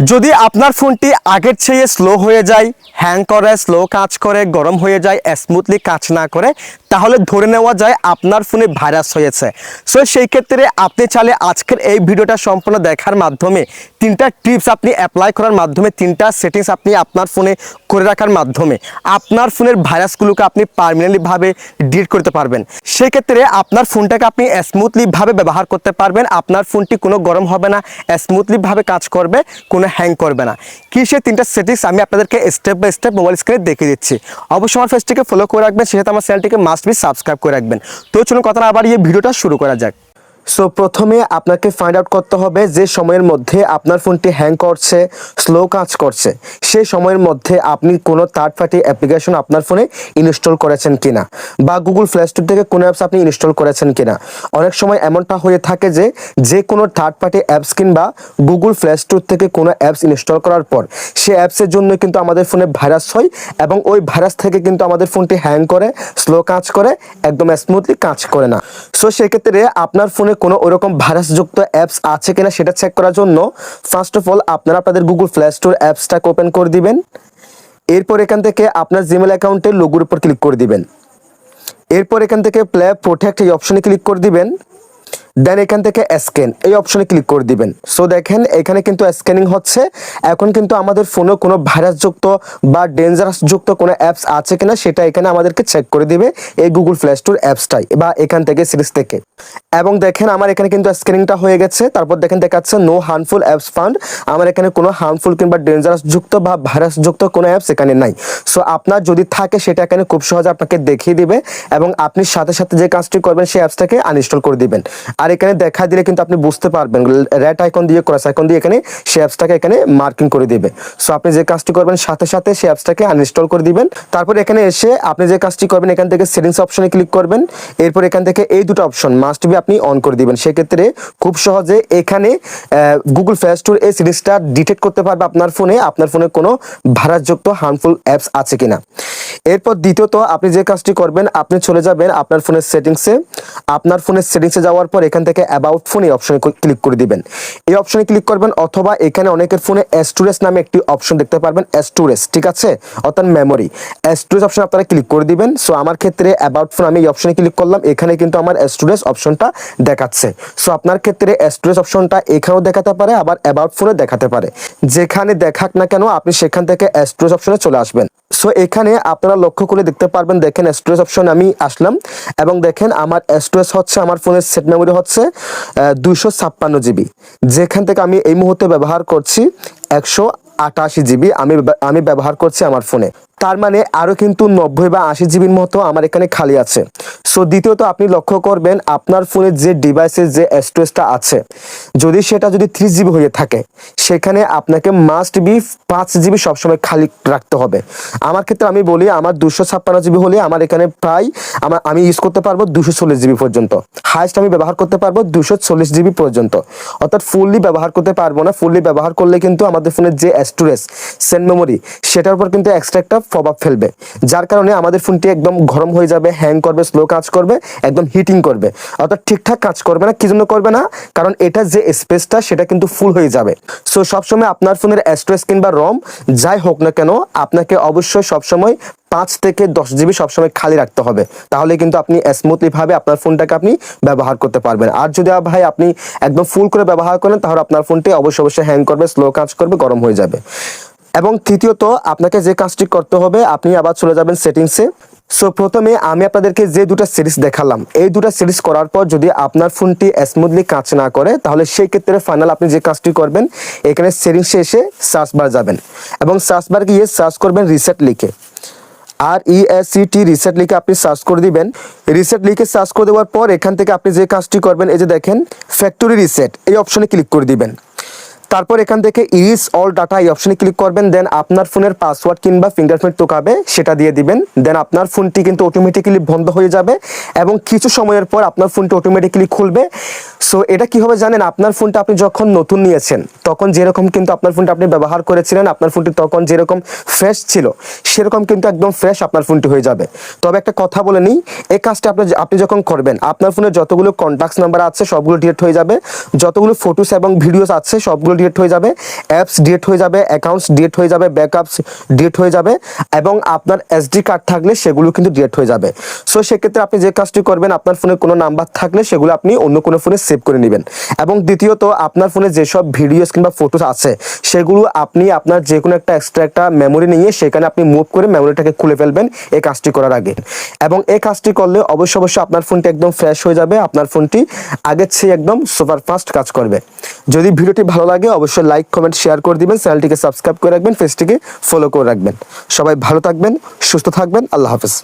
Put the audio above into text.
যদি আপনার ফোনটি আগের চেয়ে স্লো হয়ে যায় হ্যাং করে স্লো কাজ করে, গরম হয়ে যায় স্মুথলি কাজ না করে, তাহলে ধরে নেওয়া যায় আপনার ফোনে ভাইরাস হয়েছে। সো সেই ক্ষেত্রে আপনি চাইলে আজকের এই ভিডিওটা সম্পূর্ণ দেখার মাধ্যমে তিনটা টিপস আপনি অ্যাপ্লাই করার মাধ্যমে, তিনটা সেটিংস আপনি আপনার ফোনে করে রাখার মাধ্যমে আপনার ফোনের ভাইরাসগুলোকে আপনি পারমানেন্টলিভাবে ডিলিট করতে পারবেন। সেক্ষেত্রে আপনার ফোনটাকে আপনি স্মুথলিভাবে ব্যবহার করতে পারবেন। আপনার ফোনটি কোনো গরম হবে না স্মুথলিভাবে কাজ করবে, কোনো হ্যাং করবে না। কি সে তিনটা সেটিংস আমি আপনাদেরকে স্টেপ বাই স্টেপ মোবাইল স্ক্রিনে দেখিয়ে দিচ্ছি। অবশ্যই আমার ফেসটিকে ফলো করে রাখবেন সেটা আমার চ্যানেলটিকে মাস্ট বি সাবস্ক্রাইব করে রাখবেন। তো চলুন কথা আবার এই ভিডিওটা শুরু করা যাক। সো প্রথমে আপনাকে ফাইন্ড আউট করতে হবে যে সময়ের মধ্যে আপনার ফোনটি হ্যাং করছে স্লো কাজ করছে। সেই সময়ের মধ্যে আপনি কোনো থার্ড পার্টি অ্যাপ্লিকেশন আপনার ফোনে ইনস্টল করেছেন কিনা, বা গুগল প্লে স্টোর থেকে কোনো অ্যাপস আপনি ইনস্টল করেছেন কিনা। অনেক সময় এমনটা হয়ে থাকে যে যে কোনো থার্ড পার্টি অ্যাপস কিংবা গুগল প্লে স্টোর থেকে কোনো অ্যাপস ইনস্টল করার পর সেই অ্যাপসের জন্য কিন্তু আমাদের ফোনে ভাইরাস হয় এবং ওই ভাইরাস থেকে কিন্তু আমাদের ফোনটি হ্যাং করে স্লো কাজ করে, একদম স্মুথলি কাজ করে না। সো সেক্ষেত্রে আপনার ফোনে কোনো ওরকম ভাইরাসযুক্ত অ্যাপস আছে কিনা সেটা চেক করার জন্য ফার্স্ট অফ অল আপনারা আপনাদের গুগল প্লে স্টোর অ্যাপসটাকে ওপেন করে দিবেন। এরপর এখান থেকে আপনার জিমেল অ্যাকাউন্টের লোগোর উপর ক্লিক করে দিবেন। এরপর এখান থেকে প্লে প্রোটেক্ট এই অপশনে ক্লিক করে দিবেন। দেন এখান থেকে স্ক্যান এই অপশনে ক্লিক করে দিবেন। সো দেখেন, এখানে কিন্তু স্ক্যানিং হচ্ছে। এখন কিন্তু আমাদের ফোনে কোনো ভাইরাসযুক্ত বা ডেঞ্জারাস যুক্ত কোনো অ্যাপস আছে কিনা সেটা এখানে আমাদেরকে চেক করে দিবে এই গুগল প্লে স্টোর অ্যাপসটাই বা এখান থেকে সিরিজ থেকে। এবং দেখেন, আমার এখানে কিন্তু স্ক্যানিংটা হয়ে গেছে। তারপর দেখেন, দেখাচ্ছে নো হার্মফুল অ্যাপস ফান্ড আমার এখানে কোনো হার্মফুল কিংবা ডেঞ্জারাস যুক্ত বা ভাইরাস যুক্ত কোনো অ্যাপস এখানে নাই। সো আপনার যদি থাকে, সেটা এখানে খুব সহজে আপনাকে দেখিয়ে দিবে এবং আপনি সাথে সাথে যে কাজটি করবেন, সেই অ্যাপসটাকে আনইনস্টল করে দিবেন। আর এখানে দেখা দিলে কিন্তু আপনি বুঝতে পারবেন রেড আইকন দিয়ে ক্রস আইকন দিয়ে এখানে সেই অ্যাপসটাকে এখানে মার্কিং করে দিবে। সো আপনি যে কাজটি করবেন, সাথে সাথে সেই অ্যাপসটাকে আনইনস্টল করে দিবেন। তারপর এখানে এসে আপনি যে কাজটি করবেন, এখান থেকে সেটিংস অপশনে ক্লিক করবেন। এরপর এখান থেকে এই দুটো অপশন মাস্ট বি আপনি অন করে দিবেন। সেক্ষেত্রে খুব সহজে এখানে গুগল প্লে স্টোর এই সিরিজটা ডিটেক্ট করতে পারবে আপনার ফোনে আপনার ফোনে কোনো ভাড়াযুক্ত হার্মফুল অ্যাপস আছে কিনা। এরপর দ্বিতীয়ত, আপনি যে কাজটি করবেন, আপনি চলে যাবেন আপনার ফোনের সেটিংসে আপনার ফোনের সেটিংসে যাওয়ার পর এখান থেকে অ্যাবাউট ফোন এই অপশনে ক্লিক করে দিবেন। এই অপশনে ক্লিক করবেন অথবা এখানে অনেকের ফোনে স্টোরেজ নামে একটি অপশন দেখতে পারবেন স্টোরেজ ঠিক আছে? অর্থাৎ মেমোরি স্টোরেজ অপশন আপনারা ক্লিক করে দিবেন। সো আমার ক্ষেত্রে অ্যাবাউট ফোন আমি এই অপশনে ক্লিক করলাম। এখানে কিন্তু আমার স্টোরেজ অপশনটা দেখাচ্ছে। সো আপনার ক্ষেত্রে স্টোরেজ অপশনটা এখানেও দেখাতে পারে, আবার অ্যাবাউট ফোনে দেখাতে পারে। যেখানে দেখাক না কেন, আপনি সেখান থেকে স্টোরেজ অপশনে চলে আসবেন। সো এখানে আপনারা লক্ষ্য করে দেখতে পারবেন, দেখেন স্টোরেজ অপশন আমি আসলাম এবং দেখেন আমার স্টোরেজ হচ্ছে, আমার ফোনের সেট মেমোরি হচ্ছে দুইশো ছাপ্পান্ন জিবি যেখান থেকে আমি এই মুহূর্তে ব্যবহার করছি, একশো আটাশি জিবি আমি আমি ব্যবহার করছি আমার ফোনে তার মানে আরও কিন্তু নব্বই বা আশি জিবির মতো আমার এখানে খালি আছে। সো দ্বিতীয়ত আপনি লক্ষ্য করবেন আপনার ফোনের যে ডিভাইসের যে স্টোরেজটা আছে, যদি সেটা যদি থ্রি জিবি হয়ে থাকে, সেখানে আপনাকে মাস্ট বি পাঁচ জিবি সবসময় খালি রাখতে হবে। আমার ক্ষেত্রে আমি বলি আমার দুশো ছাপ্পান্ন জিবি হলে আমার এখানে প্রায় আমার, আমি ইউজ করতে পারব দুশো চল্লিশ জিবি পর্যন্ত। হাইস্ট আমি ব্যবহার করতে পারব দুশো চল্লিশ জিবি পর্যন্ত। অর্থাৎ ফুললি ব্যবহার করতে পারব না ফুললি ব্যবহার করলে কিন্তু আমাদের ফোনের যে স্টোরেজ সেন্ড মেমোরি, সেটার উপর কিন্তু এক্সট্রা একটা প্রভাব ফেলবে। যার কারণে আমাদের ফোনটি একদম গরম হয়ে যাবে হ্যাং করবে স্লো কাজ করবে, একদম হিটিং করবে। অর্থাৎ ঠিকঠাক কাজ করবে না, কি জন্য করবে না? কারণ এটা যে স্পেসটা সেটা কিন্তু ফুল হয়ে যাবে। সো সবসময় আপনার ফোনের স্টোরেজ কিংবা রম যাই হোক না কেন, আপনাকে অবশ্যই সবসময় পাঁচ থেকে দশ জিবি সবসময় খালি রাখতে হবে। তাহলে কিন্তু আপনি স্মুথলি ভাবে আপনার ফোনটাকে আপনি ব্যবহার করতে পারবেন। আর যদি ভাই আপনি একদম ফুল করে ব্যবহার করেন, তাহলে আপনার ফোনটি অবশ্যই অবশ্যই হ্যাং করবে স্লো কাজ করবে, গরম হয়ে যাবে। এবং তৃতীয়ত, আপনাকে যে কাজটি করতে হবে, আপনি আবার চলে যাবেন সেটিংসে সো প্রথমে আমি আপনাদেরকে যে দুটো সিরিজ দেখালাম, এই দুটো সিরিজ করার পর যদি আপনার ফোনটি স্মুথলি কাজ না করে, তাহলে সেই ক্ষেত্রে ফাইনাল আপনি যে কাজটি করবেন, এখানে সেটিংসে এসে সার্চ বার যাবেন। এবং সার্চ বার গিয়ে সার্চ করবেন রিসেট লিখে। আর E S C T reset লিখে আপনি সার্চ করে দিবেন। রিসেট লিখে সার্চ করে দেওয়ার পর এখান থেকে আপনি যে কাজটি করবেন, এই যে দেখেন ফ্যাক্টরি রিসেট এই অপশনে ক্লিক করে দিবেন। তারপর এখান থেকে ইরিস অল ডাটা এই অপশনে ক্লিক করবেন দেন আপনার ফোনের পাসওয়ার্ড কিংবা ফিঙ্গারপ্রিন্ট তোকাবে সেটা দিয়ে দিবেন। দেন আপনার ফোনটি কিন্তু অটোমেটিক্যালি বন্ধ হয়ে যাবে এবং কিছু সময়ের পর আপনার ফোনটি অটোমেটিক্যালি খুলবে। সো এটা কি হবে জানেন? আপনার ফোনটা আপনি যখন নতুন নিয়েছেন, তখন যেরকম কিন্তু আপনার ফোনটা আপনি ব্যবহার করেছিলেন, আপনার ফোনটি তখন যেরকম ফ্রেশ ছিল, সেরকম কিন্তু একদম ফ্রেশ আপনার ফোনটি হয়ে যাবে। তবে একটা কথা বলে নিই, এই কাজটা আপনি আপনি যখন করবেন, আপনার ফোনে যতগুলো কন্ট্যাক্টস নাম্বার আছে, সবগুলো ডিলিট হয়ে যাবে। যতগুলো ফটোস এবং ভিডিওস আছে, সবগুলো ডিলিট হয়ে যাবে। অ্যাপস ডিলিট হয়ে যাবে অ্যাকাউন্টস ডিলিট হয়ে যাবে ব্যাকআপস ডিলিট হয়ে যাবে এবং আপনার এসডি কার্ড থাকলে সেগুলো কিন্তু ডিলিট হয়ে যাবে। সো সেক্ষেত্রে আপনি যে কাজটি করবেন, আপনার ফোনে কোনো নাম্বার থাকলে সেগুলো আপনি অন্য কোনো ফোনে সেভ করে নেবেন। এবং দ্বিতীয়ত, আপনার ফোনে যেসব ভিডিওস কিংবা ফটোস আছে, সেগুলো আপনি আপনার যে কোনো একটা এক্সট্রা একটা মেমোরি নিয়ে সেখানে আপনি মুভ করে মেমোরিটাকে খুলে ফেলবেন এই কাজটি করার আগে। এবং এই কাজটি করলে অবশ্যই অবশ্যই আপনার ফোনটি একদম ফ্রেশ হয়ে যাবে, আপনার ফোনটি আগের চেয়ে একদম সুপার ফাস্ট কাজ করবে। যদি ভিডিওটি ভালো লাগে, অবশ্যই লাইক কমেন্ট শেয়ার করে দিবেন, চ্যানেলটিকে সাবস্ক্রাইব করে রাখবেন ফেসটিকে ফলো করে রাখবেন। সবাই ভালো থাকবেন, সুস্থ থাকবেন, আল্লাহ হাফেজ।